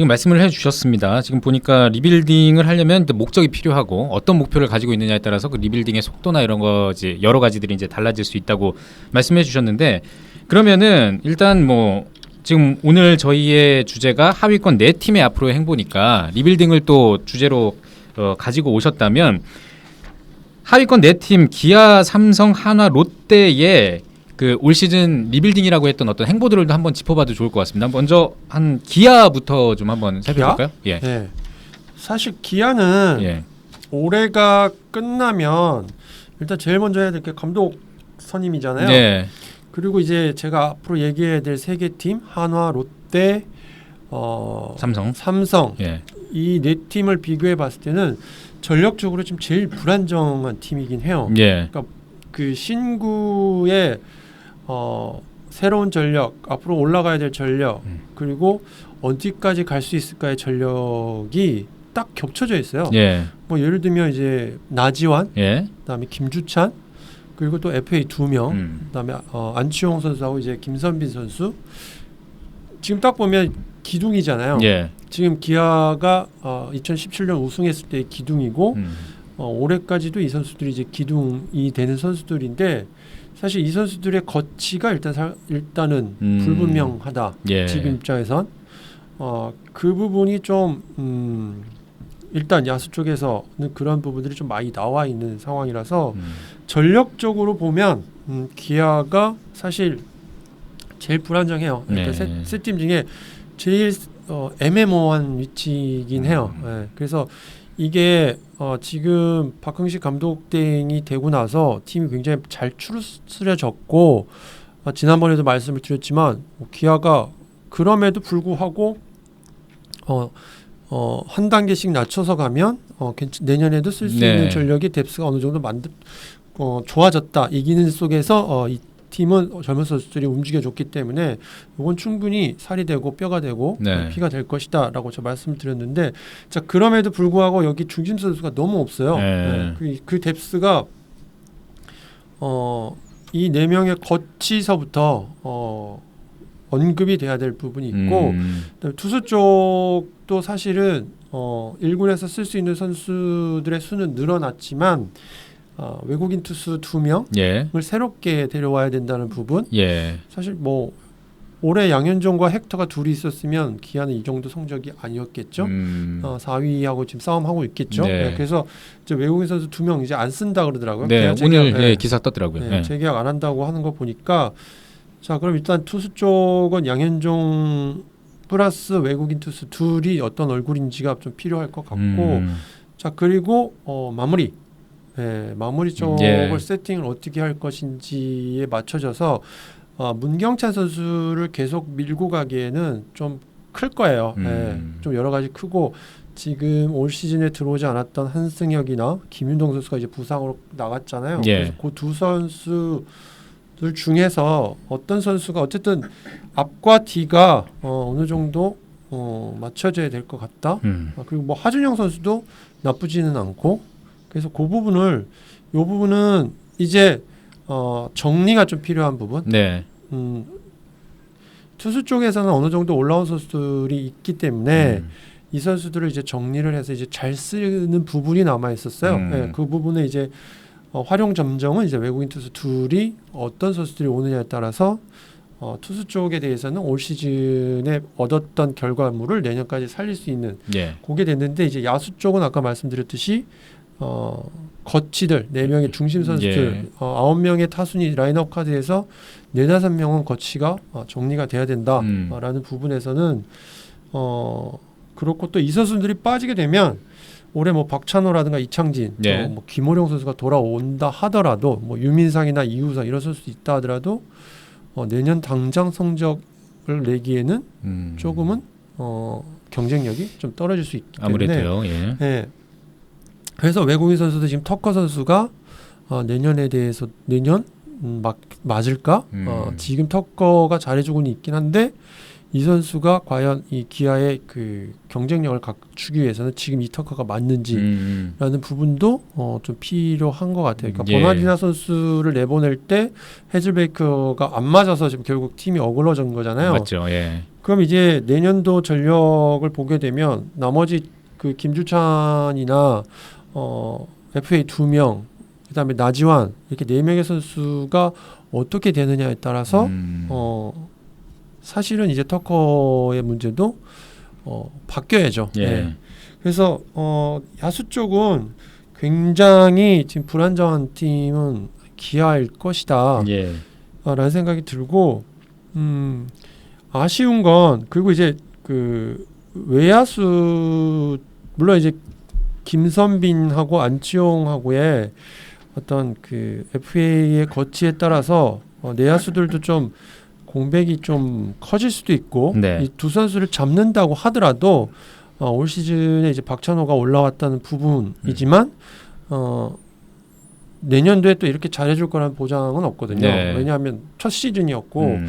지금 말씀을 해주셨습니다. 지금 보니까 리빌딩을 하려면 또 목적이 필요하고 어떤 목표를 가지고 있느냐에 따라서 그 리빌딩의 속도나 이런 거 이제 여러 가지들이 이제 달라질 수 있다고 말씀해 주셨는데 그러면은 일단 뭐 지금 오늘 저희의 주제가 하위권 네 팀의 앞으로의 행보니까 리빌딩을 또 주제로 어, 가지고 오셨다면 하위권 네 팀 기아, 삼성, 한화, 롯데의 그 올 시즌 리빌딩이라고 했던 어떤 행보들을 한번 짚어봐도 좋을 것 같습니다. 먼저 한 기아부터 좀 한번 살펴볼까요? 예. 예. 사실 기아는 예. 올해가 끝나면 일단 제일 먼저 해야 될 게 감독 선임이잖아요. 네. 그리고 이제 제가 앞으로 얘기해야 될 세 개 팀 한화, 롯데, 어, 삼성. 삼성 예. 이네 팀을 비교해 봤을 때는 전력적으로 지금 제일 불안정한 팀이긴 해요. 예. 그 신구의 어, 새로운 전력, 앞으로 올라가야 될 전력, 음. 그리고 어디까지 갈 수 있을까의 전력이 딱 겹쳐져 있어요. 예. 뭐 예를 들면 이제 나지완, 예. 그다음에 김주찬, 그리고 또 FA 두 명, 음. 그다음에 어, 안치홍 선수하고 이제 김선빈 선수. 지금 딱 보면 기둥이잖아요. 예. 지금 기아가 어, 2017년 우승했을 때의 기둥이고 음. 어, 올해까지도 이 선수들이 이제 기둥이 되는 선수들인데 사실 이 선수들의 거치가 일단 사, 일단은 음. 불분명하다. 예. 지금 입장에선 어, 그 부분이 좀 음, 일단 야수 쪽에서는 그런 부분들이 좀 많이 나와 있는 상황이라서 음. 전력적으로 보면 음, 기아가 사실 제일 불안정해요. 네. 일단 세팀 중에 제일 어, 애매모호한 위치이긴 해요. 음. 예, 그래서 이게 어, 지금 박흥식 감독 대행이 되고 나서 팀이 굉장히 잘 추스려졌고 어, 지난번에도 말씀을 드렸지만 뭐 기아가 그럼에도 불구하고 어, 어, 한 단계씩 낮춰서 가면 어, 괜찮, 내년에도 쓸수 네. 있는 전력의 뎁스가 어느 정도 만들 어, 좋아졌다. 이기는 속에서 어, 이 팀은 젊은 선수들이 움직여줬기 때문에 이건 충분히 살이 되고 뼈가 되고 네. 어, 피가 될 것이다라고 저 말씀드렸는데 자 그럼에도 불구하고 여기 중심 선수가 너무 없어요. 네. 그, 그 뎁스가 어, 이 네 명의 거치서부터 어, 언급이 돼야 될 부분이 있고 음. 투수 쪽도 사실은 어, 1군에서 쓸 수 있는 선수들의 수는 늘어났지만 어, 외국인 투수 두 명을 예. 새롭게 데려와야 된다는 부분 예. 사실 뭐 올해 양현종과 헥터가 둘이 있었으면 기아는 이 정도 성적이 아니었겠죠. 음. 어, 4위하고 지금 싸움하고 있겠죠. 네. 네, 그래서 이제 외국인 선수 두 명 이제 안 쓴다 그러더라고요. 네. 계약 오늘 재계약, 예, 예. 기사 떴더라고요. 네, 예. 재계약 안 한다고 하는 거 보니까 자 그럼 일단 투수 쪽은 양현종 플러스 외국인 투수 둘이 어떤 얼굴인지가 좀 필요할 것 같고 음. 자 그리고 어, 마무리 예, 마무리 쪽을 예. 세팅을 어떻게 할 것인지에 맞춰져서 어, 문경찬 선수를 계속 밀고 가기에는 좀 클 거예요. 음. 예, 좀 여러 가지 크고 지금 올 시즌에 들어오지 않았던 한승혁이나 김윤동 선수가 이제 부상으로 나갔잖아요. 예. 그래서 그 두 선수 들 중에서 어떤 선수가 어쨌든 앞과 뒤가 어, 어느 정도 어, 맞춰져야 될 것 같다. 음. 아, 그리고 뭐 하준영 선수도 나쁘지는 않고 그래서 그 부분을 요 부분은 이제 어, 정리가 좀 필요한 부분. 네. 음, 투수 쪽에서는 어느 정도 올라온 선수들이 있기 때문에 음. 이 선수들을 이제 정리를 해서 이제 잘 쓰는 부분이 남아 있었어요. 음. 예, 그 부분에 이제 어, 활용 점정은 이제 외국인 투수 둘이 어떤 선수들이 오느냐에 따라서 어, 투수 쪽에 대해서는 올 시즌에 얻었던 결과물을 내년까지 살릴 수 있는 예. 그게 됐는데 이제 야수 쪽은 아까 말씀드렸듯이 어, 거치들 네 명의 중심 선수들 예. 어, 아홉 명의 타순이 라인업 카드에서 네 다섯 명은 거치가 어, 정리가 돼야 된다라는 음. 부분에서는 어 그렇고 또 이 선수들이 빠지게 되면 올해 뭐 박찬호라든가 이창진, 예. 또뭐 김호령 선수가 돌아온다 하더라도 뭐 유민상이나 이우석 이런 선수 있다 하더라도 어, 내년 당장 성적을 내기에는 음. 조금은 어, 경쟁력이 좀 떨어질 수 있기 때문에 아무래도요. 예. 예. 그래서 외국인 선수도 지금 터커 선수가 어, 내년에 대해서 내년 음, 막 맞을까? 음. 어, 지금 터커가 잘해주고는 있긴 한데 이 선수가 과연 이 기아의 그 경쟁력을 갖추기 위해서는 지금 이 터커가 맞는지라는 음. 부분도 어, 좀 필요한 것 같아요. 그러니까 예. 버나디나 선수를 내보낼 때 헤즐베이커가 안 맞아서 지금 결국 팀이 어그러진 거잖아요. 맞죠. 예. 그럼 이제 내년도 전력을 보게 되면 나머지 그 김주찬이나 어 FA 두 명, 그다음에 나지완 이렇게 네 명의 선수가 어떻게 되느냐에 따라서 음. 어 사실은 이제 터커의 문제도 어 바뀌어야죠. 예. 네. 그래서 어 야수 쪽은 굉장히 지금 불안정한 팀은 기아일 것이다. 예. 아, 라는 생각이 들고 음 아쉬운 건 그리고 이제 그 외야수 물론 이제 김선빈하고 안치홍하고의 어떤 그 FA의 거치에 따라서 어, 내야수들도 좀 공백이 좀 커질 수도 있고 네. 이두 선수를 잡는다고 하더라도 어, 올 시즌에 이제 박찬호가 올라왔다는 부분이지만 어 내년도에 또 이렇게 잘해줄 거라는 보장은 없거든요. 네. 왜냐하면 첫 시즌이었고 음.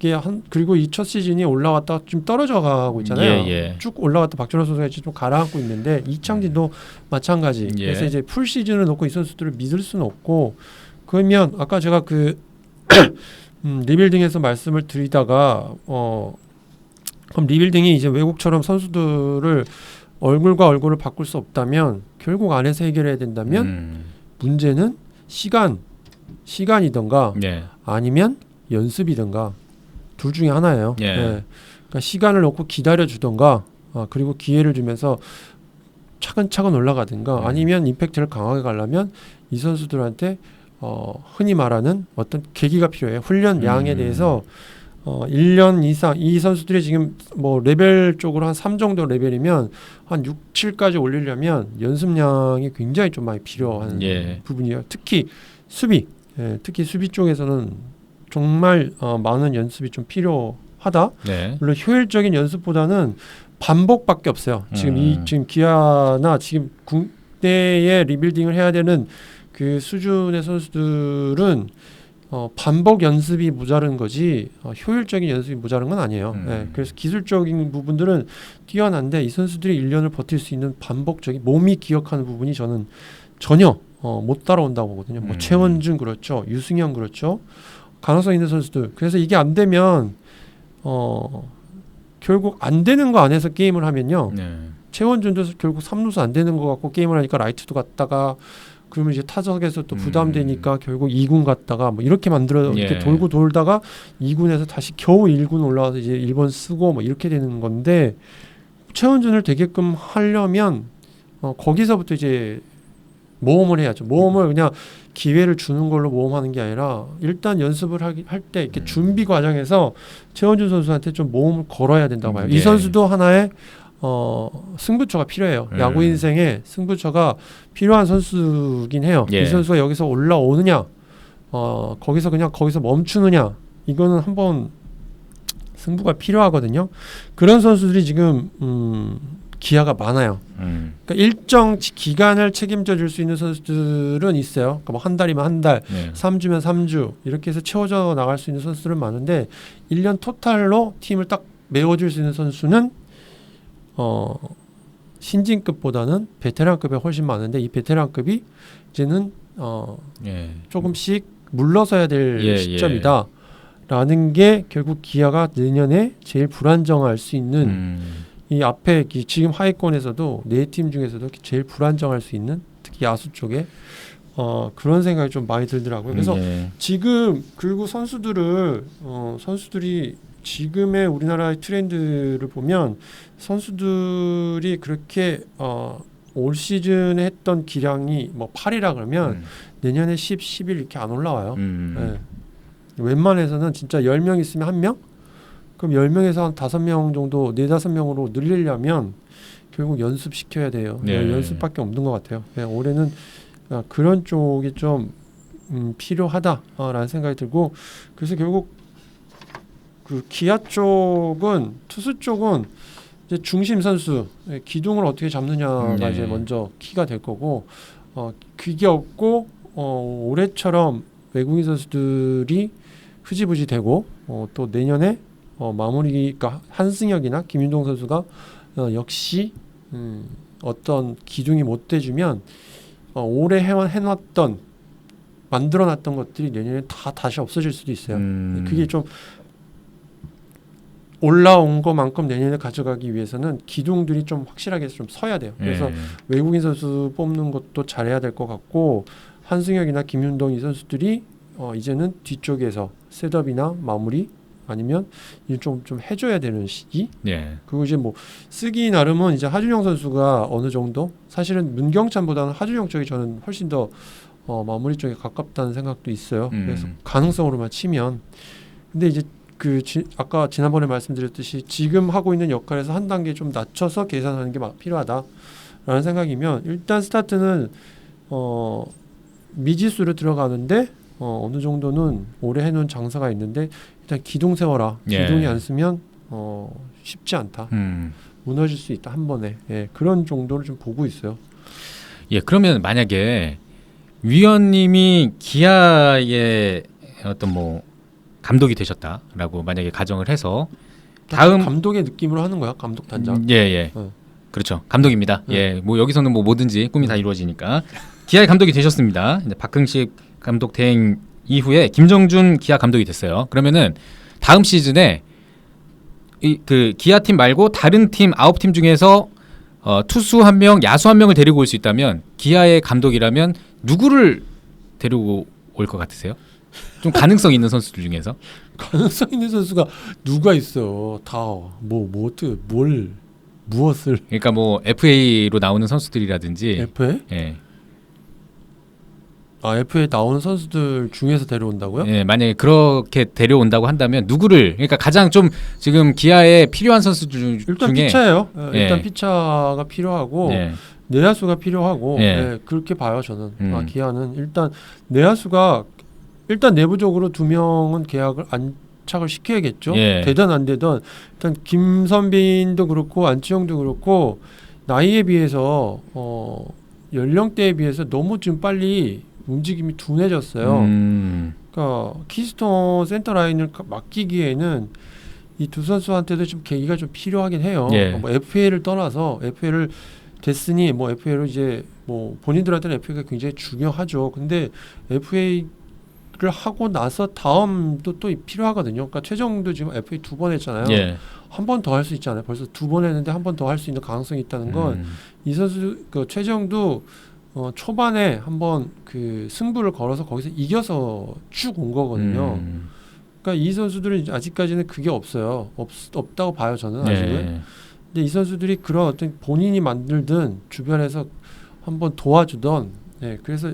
이게 한 그리고 이 첫 시즌이 올라왔다 좀 떨어져 가고 있잖아요. 예, 예. 쭉 올라왔다 박준호 선수가 이제 좀 가라앉고 있는데 이창진도 마찬가지. 예. 그래서 이제 풀 시즌을 놓고 이 선수들을 믿을 수는 없고 그러면 아까 제가 그 음, 리빌딩에서 말씀을 드리다가 어 그럼 리빌딩이 이제 외국처럼 선수들을 얼굴과 얼굴을 바꿀 수 없다면 결국 안에서 해결해야 된다면 음. 문제는 시간 시간이던가 예. 아니면 연습이든가 둘 중에 하나예요. 예. 그러니까 시간을 놓고 기다려 주던가 아, 그리고 기회를 주면서 차근차근 올라가든가 음. 아니면 임팩트를 강하게 가려면 이 선수들한테 어, 흔히 말하는 어떤 계기가 필요해요. 훈련 양에 음. 대해서 어, 1년 이상 이 선수들이 지금 뭐 레벨 쪽으로 한 3 정도 레벨이면 한 6, 7까지 올리려면 연습량이 굉장히 좀 많이 필요한 예. 부분이에요. 특히 수비, 예, 특히 수비 쪽에서는 정말 어, 많은 연습이 좀 필요하다. 네. 물론 효율적인 연습보다는 반복밖에 없어요. 지금 이 음. 지금 기아나 지금 국내에 리빌딩을 해야 되는 그 수준의 선수들은 어, 반복 연습이 모자른 거지 어, 효율적인 연습이 모자른 건 아니에요. 음. 예, 그래서 기술적인 부분들은 뛰어난데 이 선수들이 1년을 버틸 수 있는 반복적인 몸이 기억하는 부분이 저는 전혀 어, 못 따라온다고 보거든요. 뭐 음. 최원준 그렇죠, 유승현 그렇죠, 가능성 있는 선수들. 그래서 이게 안 되면 어 결국 안 되는 거 안에서 게임을 하면요. 네. 최원준도 결국 3루수 안 되는 거 같고 게임을 하니까 라이트도 갔다가 그러면 이제 타석에서 또 음. 부담되니까 결국 2군 갔다가 뭐 이렇게 만들어 이렇게 예. 돌고 돌다가 2군에서 다시 겨우 1군 올라와서 이제 1번 쓰고 뭐 이렇게 되는 건데 최원준을 되게끔 하려면 어 거기서부터 이제 모험을 해야죠. 모험을 그냥 기회를 주는 걸로 모험하는 게 아니라 일단 연습을 할 때 이렇게 음. 준비 과정에서 최원준 선수한테 좀 모험을 걸어야 된다고 봐요. 음, 이 예. 선수도 하나의 어, 승부처가 필요해요. 음. 야구 인생에 승부처가 필요한 선수긴 해요. 예. 이 선수가 여기서 올라오느냐, 어, 거기서 그냥 거기서 멈추느냐, 이거는 한번 승부가 필요하거든요. 그런 선수들이 지금 음, 기아가 많아요. 음. 그러니까 일정 지- 기간을 책임져 줄 수 있는 선수들은 있어요. 그러니까 뭐 한 달이면 한 달, 네. 3주면 3주 이렇게 해서 채워져 나갈 수 있는 선수들은 많은데 1년 토탈로 팀을 딱 메워줄 수 있는 선수는 어 신진급보다는 베테랑급에 훨씬 많은데 이 베테랑급이 이제는 어 예. 조금씩 물러서야 될 예, 예. 시점이다. 라는 게 결국 기아가 내년에 제일 불안정할 수 있는 음. 이 앞에 기- 지금 하위권에서도 네 팀 중에서도 제일 불안정할 수 있는 특히 야수 쪽에 어 그런 생각이 좀 많이 들더라고요. 그래서 예. 지금 그리고 선수들을 어 선수들이 지금의 우리나라의 트렌드를 보면 선수들이 그렇게 어 올 시즌에 했던 기량이 뭐 8이라 그러면 음. 내년에 10, 11 이렇게 안 올라와요. 음. 예. 웬만해서는 진짜 10명 있으면 한 명? 그럼 10명에서 한 5명 정도, 4, 5명으로 늘리려면 결국 연습시켜야 돼요. 네. 예, 연습밖에 없는 것 같아요. 예, 올해는 아, 그런 쪽이 좀 음, 필요하다라는 생각이 들고 그래서 결국 그 기아 쪽은 투수 쪽은 이제 중심 선수 예, 기둥을 어떻게 잡느냐가 네. 이제 먼저 키가 될 거고 어, 그게 없고 어, 올해처럼 외국인 선수들이 흐지부지 되고 어, 또 내년에 어, 마무리 그러니까 한승혁이나 김윤동 선수가 어, 역시 음, 어떤 기둥이 못 돼주면 어, 올해 해와 해놨던 만들어놨던 것들이 내년에 다 다시 없어질 수도 있어요. 음. 그게 좀 올라온 것만큼 내년에 가져가기 위해서는 기둥들이 좀 확실하게 좀 서야 돼요. 그래서 예. 외국인 선수 뽑는 것도 잘해야 될 것 같고 한승혁이나 김윤동 이 선수들이 어, 이제는 뒤쪽에서 셋업이나 마무리 아니면 좀좀 해줘야 되는 시기 예. 그리고 이제 뭐 쓰기 나름은 이제 하준영 선수가 어느 정도 사실은 문경찬보다는 하준영 쪽이 저는 훨씬 더 어, 마무리 쪽에 가깝다는 생각도 있어요. 음. 그래서 가능성으로만 치면 근데 이제 그 지, 아까 지난번에 말씀드렸듯이 지금 하고 있는 역할에서 한 단계 좀 낮춰서 계산하는 게 막 필요하다라는 생각이면 일단 스타트는 어 미지수로 들어가는데 어, 어느 정도는 올해 해놓은 장사가 있는데 일단 기둥 세워라. 예. 기둥이 안 쓰면 어 쉽지 않다. 음. 무너질 수 있다 한 번에. 예, 그런 정도를 좀 보고 있어요. 예, 그러면 만약에 위원님이 기아의 어떤 뭐 감독이 되셨다라고 만약에 가정을 해서 다음 감독의 느낌으로 하는 거야. 감독 단장. 음, 예, 예. 어. 그렇죠. 감독입니다. 네. 예. 뭐 여기서는 뭐 뭐든지 꿈이 다 이루어지니까. 기아의 감독이 되셨습니다. 이제 박흥식 감독 대행 이후에 김정준 기아 감독이 됐어요. 그러면은 다음 시즌에 이 그 기아 팀 말고 다른 팀 아홉 팀 중에서 어, 투수 한 명, 야수 한 명을 데리고 올 수 있다면 기아의 감독이라면 누구를 데리고 올 것 같으세요? 좀 가능성 있는 선수들 중에서 가능성 있는 선수가 누가 있어? 다뭐뭐 뭐 어떻게 뭘 무엇을 그러니까 뭐 FA로 나오는 선수들이라든지 FA? 예. 아 FA 나오는 선수들 중에서 데려온다고요? 예, 만약에 그렇게 데려온다고 한다면 누구를 그러니까 가장 좀 지금 기아에 필요한 선수들 중- 일단 중에 피차예요. 예, 예. 일단 피차가 필요하고 예, 내야수가 필요하고 예. 예, 그렇게 봐요 저는. 음. 아, 기아는 일단 내야수가 일단 내부적으로 두 명은 계약을 안착을 시켜야겠죠. 예. 되든 안 되든 일단 김선빈도 그렇고 안치홍도 그렇고 나이에 비해서 어 연령대에 비해서 너무 지금 빨리 움직임이 둔해졌어요. 음, 그러니까 키스톤 센터 라인을 가- 맡기기에는 이 두 선수한테도 좀 계기가 좀 필요하긴 해요. 예. 뭐 FA를 떠나서 FA를 됐으니 뭐 FA로 이제 뭐 본인들한테는 FA가 굉장히 중요하죠. 근데 FA를 하고 나서 다음도 또 필요하거든요. 그러니까 최정도 지금 FA 두 번 했잖아요. 예. 한번 더 할 수 있잖아요. 벌써 두 번 했는데 한 번 더 할 수 있는 가능성이 있다는 건이 음, 선수 그 최정도 어, 초반에 한번 그 승부를 걸어서 거기서 이겨서 쭉 온 거거든요. 음, 그러니까 이 선수들은 아직까지는 그게 없어요. 없, 없다고 봐요 저는 아직은. 예. 근데 이 선수들이 그런 어떤 본인이 만들든 주변에서 한번 도와주던. 네, 그래서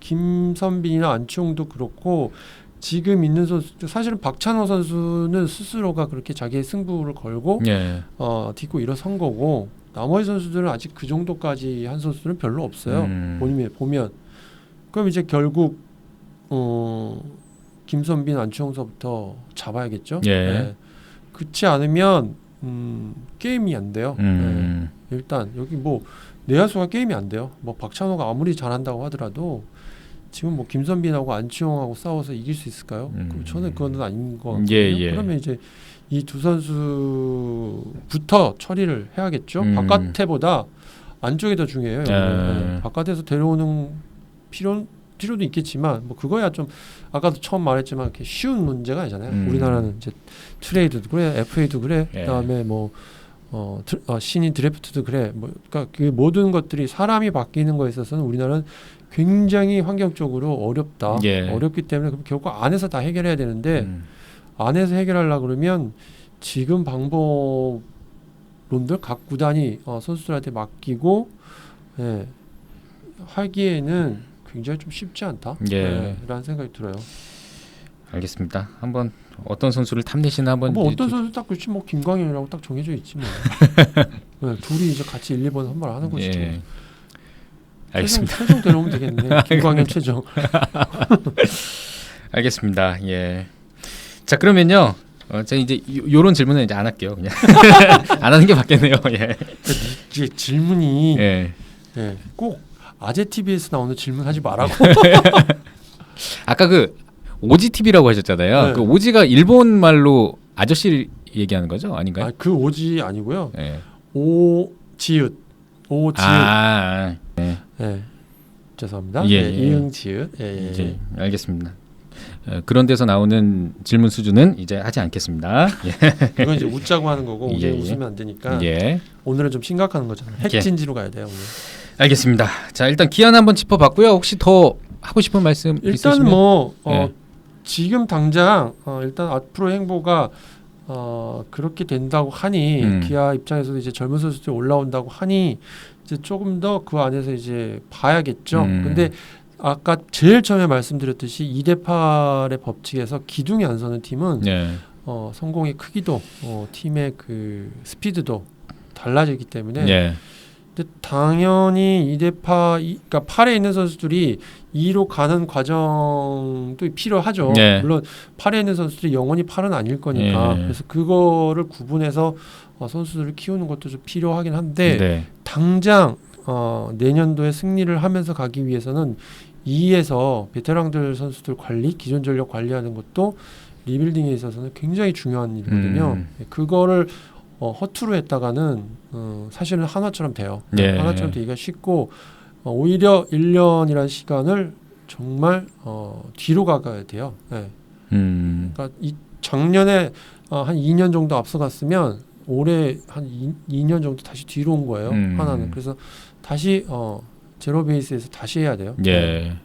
김선빈이나 안치홍도 그렇고 지금 있는 선수 사실은 박찬호 선수는 스스로가 그렇게 자기의 승부를 걸고 예. 어 딛고 일어선 거고 나머지 선수들은 아직 그 정도까지 한 선수들은 별로 없어요. 음, 본인이 보면 그럼 이제 결국 어 김선빈 안치홍서부터 잡아야겠죠. 예. 그렇지 않으면 음 게임이 안 돼요. 음, 네. 일단 여기 뭐 내야수가 게임이 안 돼요. 뭐 박찬호가 아무리 잘한다고 하더라도 지금 뭐 김선빈하고 안치홍하고 싸워서 이길 수 있을까요? 음. 그 저는 그거는 아닌 것 같거든요. 예, 예. 그러면 이제 이 두 선수부터 처리를 해야겠죠. 음. 바깥에보다 안쪽이 더 중요해요. 아. 네. 바깥에서 데려오는 필요 필요도 있겠지만 뭐 그거야 좀 아까도 처음 말했지만 이렇게 쉬운 문제가 아니잖아요. 음. 우리나라는 이제 트레이드도 그래, FA도 그래, 예. 그다음에 뭐 어, 드, 어 신인 드래프트도 그래. 뭐 그러니까 그 모든 것들이 사람이 바뀌는 거에 있어서는 우리나라는 굉장히 환경적으로 어렵다. 예. 어렵기 때문에 결국 안에서 다 해결해야 되는데 음, 안에서 해결하려 그러면 지금 방법론들 각 구단이 어, 선수들한테 맡기고 예, 하기에는 굉장히 좀 쉽지 않다. 예. 라는 생각이 들어요. 알겠습니다. 한번 어떤 선수를 탐내시나 한번 뭐 어떤 좀- 선수 딱 그렇지 뭐 김광현이라고 딱 정해져 있지 뭐. 네, 둘이 이제 같이 1, 2번 한번 하는 거지. 예. 뭐. 알겠습니다. 최종, 최종 데려오면 되겠네. 김광현 최종. 알겠습니다. 예. 자 그러면요. 어, 제가 이제 요, 요런 질문은 이제 안 할게요. 그냥 안 하는 게 맞겠네요. 예. 이게 질문이 예. 예, 꼭 아재 TV에서 나오는 질문 하지 말라고. 아까 그 오지 TV라고 하셨잖아요. 네. 그 오지가 일본 말로 아저씨 얘기하는 거죠? 아닌가요? 아, 그 오지 아니고요. 예. 오지읒. 오지읒. 아, 네. 예. 죄송합니다. 예, 네, 예. 이응 지읒. 예, 예. 이제 알겠습니다. 어, 그런 데서 나오는 질문 수준은 이제 하지 않겠습니다. 예. 이건 이제 웃자고 하는 거고 예, 예. 웃으면 안 되니까 예. 오늘은 좀 심각한 거잖아요. 예. 핵진지로 가야 돼요. 오늘. 알겠습니다. 자, 일단 기한 한번 짚어봤고요. 혹시 더 하고 싶은 말씀 일단 있으시면 뭐 어, 예. 지금 당장 어, 일단 앞으로 행보가 어, 그렇게 된다고 하니 음. 기아 입장에서도 이제 젊은 선수들이 올라온다고 하니 이제 조금 더 그 안에서 이제 봐야겠죠. 음. 근데 아까 제일 처음에 말씀드렸듯이 2대 8의 법칙에서 기둥이 안 서는 팀은 예. 어, 성공의 크기도 어, 팀의 그 스피드도 달라지기 때문에 예. 근데 당연히 2대 8 그러니까 8에 있는 선수들이 2로 가는 과정도 필요하죠. 네. 물론 8에 있는 선수들이 영원히 8은 아닐 거니까. 예. 그래서 그거를 구분해서 어, 선수들을 키우는 것도 좀 필요하긴 한데 네. 당장 어, 내년도에 승리를 하면서 가기 위해서는 2에서 베테랑들 선수들 관리, 기존 전력 관리하는 것도 리빌딩에 있어서는 굉장히 중요한 일이거든요. 음. 그거를 어, 허투루 했다가는 어, 사실은 한화처럼 돼요. 예. 한화처럼 되기가 쉽고 어, 오히려 1년이라는 시간을 정말 어, 뒤로 가가야 돼요. 네. 음. 그러니까 이 작년에 어, 한 2년 정도 앞서갔으면 올해 한 2, 년 정도 다시 뒤로 온 거예요. 음. 하나는 그래서 다시 어, 제로 베이스에서 다시 해야 돼요. 네. 예.